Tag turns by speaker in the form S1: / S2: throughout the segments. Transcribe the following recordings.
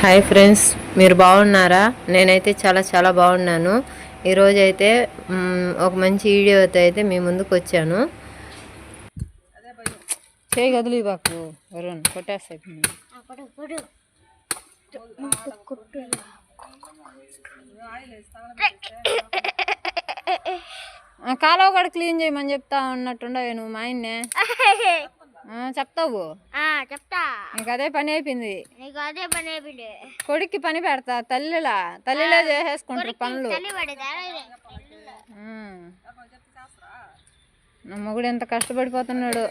S1: Hi friends మీరు బాగున్నారా? నేనైతే చాలా చాలా బాగున్నాను. ఈరోజు అయితే ఒక మంచి వీడియోతో అయితే మీ ముందుకు వచ్చాను. చేయి గదులు బాకు వరుణ్ కొట్టేస్తాయి కాలువ కూడా క్లీన్ చేయమని చెప్తా ఉన్నట్టుండవు నువ్వు మా ఆయన్నే. చెప్తావు?
S2: చెప్తా.
S1: నీకు అదే పని అయిపోయింది.
S2: నీకు అదే పని అయిపోయింది.
S1: కొడుక్కి పని పెడతా తల్లిలా తల్లిలే చేసేసుకుంటారు పనులు. నా మొగుడు ఎంత కష్టపడిపోతున్నాడు.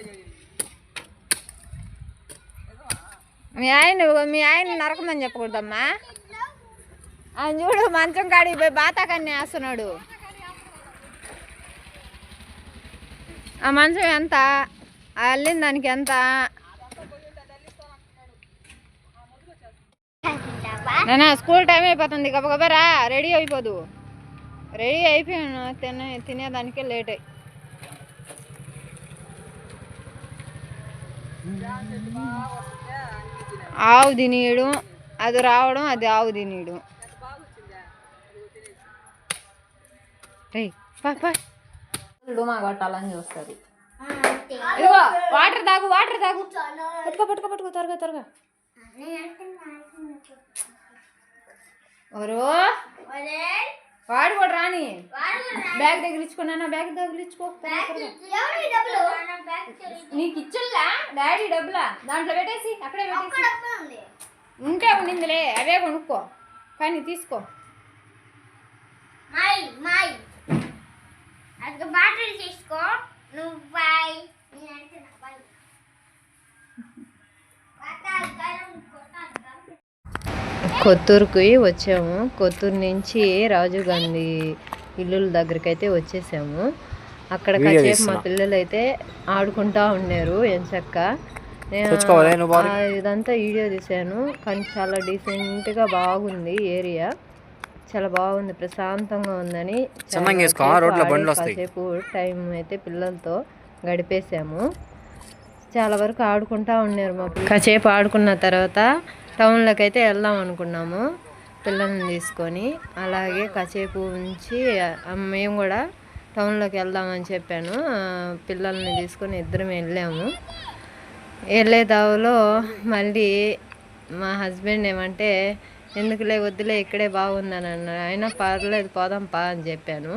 S1: మీ ఆయన మీ ఆయన నరకమని చెప్పకూడదమ్మా. ఆయన చూడు మంచం కాడికి పోయి బాతాకన్ని వేస్తున్నాడు. ఆ మంచం ఎంత? అల్లిన దానికి ఎంత? నానా స్కూల్ టైం అయిపోతుంది. గబగబరా రెడీ అయిపోదు. రెడీ అయిపోయాను తినే తినేదానికే లేట్ అయ్యి ఆవు తినేయడం అది రావడం అది ఆవు తినేయడం. రేయ్, పా, పా. డుమా కొట్టాలని చూస్తుంది. ఇదిగో వాటర్ తాగు వాటర్ తాగు. పట్టుకో పట్టుకో పట్టుకో త్వరగా త్వరగా. ఎవరు? వాడు కూడా రాని. బ్యాగ్ తగిలించుకున్నా బ్యాగ్ తగిలించుకో నీకు ఇచ్చుల్లా? డాడీ డబ్బులా? దాంట్లో పెట్టేసి అక్కడే పెట్టేసి. ఉంటే ఉండిందిలే అవే కొనుక్కో. కానీ తీసుకో.
S2: మై మై అది బాటిల్ తీసుకో. నువ్వు బాయ్.
S1: కొత్తూరుకి వచ్చాము. కొత్తూరు నుంచి రాజీవ్ గాంధీ ఇల్లుల దగ్గరికి అయితే వచ్చేసాము. అక్కడ కాసేపు మా పిల్లలు అయితే ఆడుకుంటా ఉన్నారు ఎంచక్క. ఇదంతా వీడియో తీశాను. కానీ చాలా డీసెంట్గా బాగుంది ఏరియా. చాలా బాగుంది ప్రశాంతంగా ఉందని. కాసేపు టైం అయితే పిల్లలతో. గడిపేశాము. చాలా వరకు ఆడుకుంటా ఉన్నారు మా కాసేపు ఆడుకున్న తర్వాత టౌన్లోకి అయితే వెళ్దాం అనుకున్నాము పిల్లల్ని తీసుకొని. అలాగే కాసేపు ఉంచి మేము కూడా టౌన్లోకి వెళ్దామని చెప్పాను. పిల్లల్ని తీసుకొని ఇద్దరం వెళ్ళాము. వెళ్ళే దావులో మళ్ళీ మా హస్బెండ్ ఏమంటే ఎందుకులే వద్దులే ఇక్కడే బాగుందని అన్నారు అయినా పర్లేదు పోదాం పా అని చెప్పాను.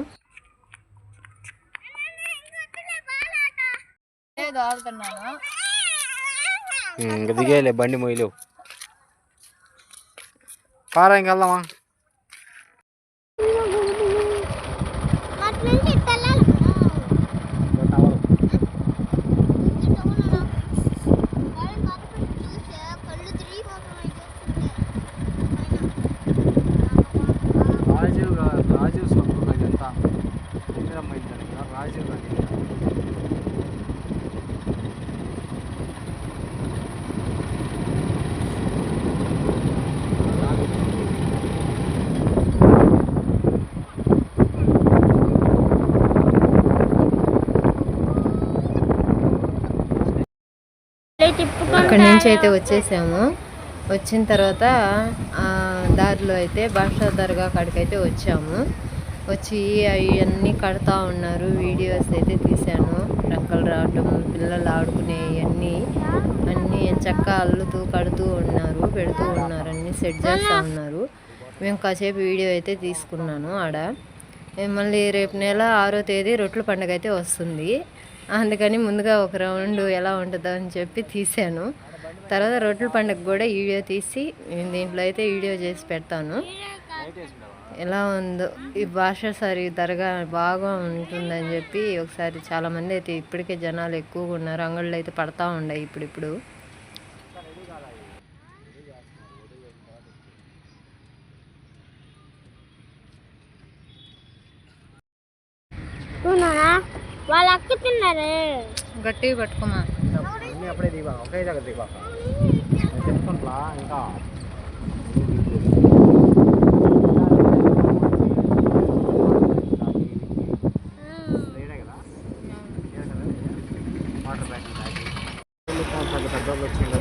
S3: ఇంకా దిగేలే బండి మొయ్యలేవు. పారా ఇంక వెళ్దామా
S2: అట్నుంచి ఇట్టెళ్ళాలి
S3: రాజీవ్ గా- రాజీవ్ సొంతం ఎంత ఇందిరమ్మ ఇద్దరు కదా, రాజీవ్ గాంధీ
S1: అక్కడి నుంచి అయితే వచ్చేసాము. వచ్చిన తర్వాత ఆ, దారిలో అయితే బాషా దర్గా కాడికైతే వచ్చాము. వచ్చి అవన్నీ కడతా ఉన్నారు. వీడియోస్ అయితే తీశాను. రెక్కలు రావటం పిల్లలు ఆడుకునే అన్నీ అన్నీ చక్క అల్లుతూ కడుతూ ఉన్నారు పెడుతూ ఉన్నారు. అన్నీ సెట్ చేస్తూ ఉన్నారు. మేము కాసేపు వీడియో అయితే తీసుకున్నాను ఆడ. మళ్ళీ రేపు నెల ఆరో తేదీ రొట్టెల పండుగ అయితే వస్తుంది. అందుకని ముందుగా ఒక రౌండ్ ఎలా ఉంటుందో అని చెప్పి తీసాను. తర్వాత రొట్టెల పండుగ కూడా వీడియో తీసి నేను దీంట్లో అయితే వీడియో చేసి పెడతాను. ఎలా ఉందో ఈ భాష సరి దరగా బాగా ఉంటుందని చెప్పి ఒకసారి చాలామంది అయితే ఇప్పటికే జనాలు ఎక్కువగా ఉన్నారు. అంగళ్ళు అయితే పడతా ఉన్నాయి ఇప్పుడిప్పుడు. ఇప్పుడు
S2: వాళ్ళు అక్క తిన్నారే?
S1: గట్టిగా పట్టుకోమా?
S3: అన్నీ అప్పుడే దిగా ఒకే దగ్గర దిగా తెలుసుకుంటా ఇంకా? వాటర్ ప్యాకెట్ తాగి. పెద్ద పెద్దోళ్ళు వచ్చింది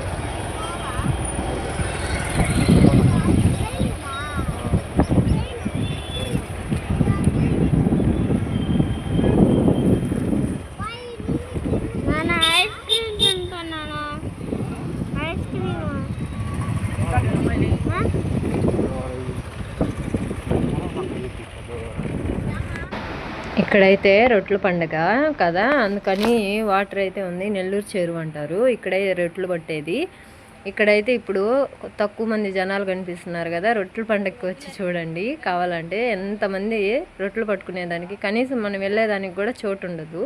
S1: ఇక్కడైతే రొట్టెల పండగ కదా? అందుకని వాటర్ అయితే ఉంది. నెల్లూరు చెరువు అంటారు. ఇక్కడే రొట్టెలు పట్టేది. ఇక్కడైతే ఇప్పుడు తక్కువ మంది జనాలు కనిపిస్తున్నారు కదా? రొట్టెల పండగకి వచ్చి చూడండి. కావాలంటే ఎంతమంది రొట్టెలు పట్టుకునేదానికి కనీసం మనం వెళ్ళేదానికి కూడా చోటు ఉండదు.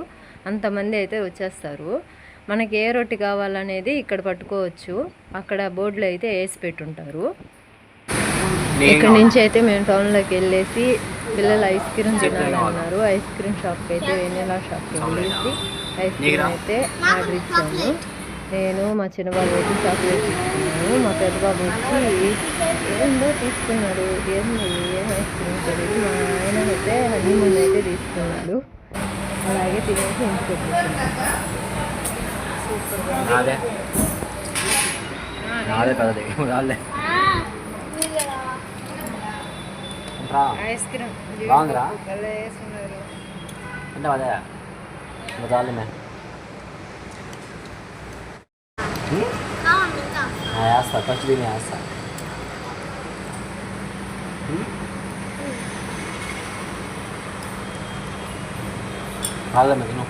S1: అంతమంది అయితే వచ్చేస్తారు. మనకి ఏ రొట్టె కావాలనేది ఇక్కడ పట్టుకోవచ్చు. అక్కడ బోర్డులో అయితే వేసి పెట్టుంటారు. ఇక్కడ నుంచి అయితే మేము టౌన్లోకి వెళ్ళేసి పిల్లలు ఐస్ క్రీమ్ తినాలన్నారు ఐస్ క్రీమ్ షాప్కి అయితే వెనిలా షాప్కి వెళ్ళేసి ఐస్ క్రీమ్ అయితే ఆర్డర్ ఇచ్చాము. నేను మా చిన్న బాబు అయితే చాక్లెట్ తీసుకున్నాను మా పెద్ద బాబు వచ్చి ఏందో తీసుకున్నాడు? ఏంది? ఏం ఐస్ క్రీమ్ తెలియదు మా ఆయన అయితే హనీమూన్ అయితే తీసుకున్నాడు. అలాగే తినేసి ఇంటికి
S3: రా
S1: ఐస్ క్రీమ్
S3: బాగుందిరా
S1: వేసుకున్నారు
S3: అంటే అదే ఇంకా చాలుమే వేస్తా ఫస్ట్ దీన్ని వేస్తా కాదు తిను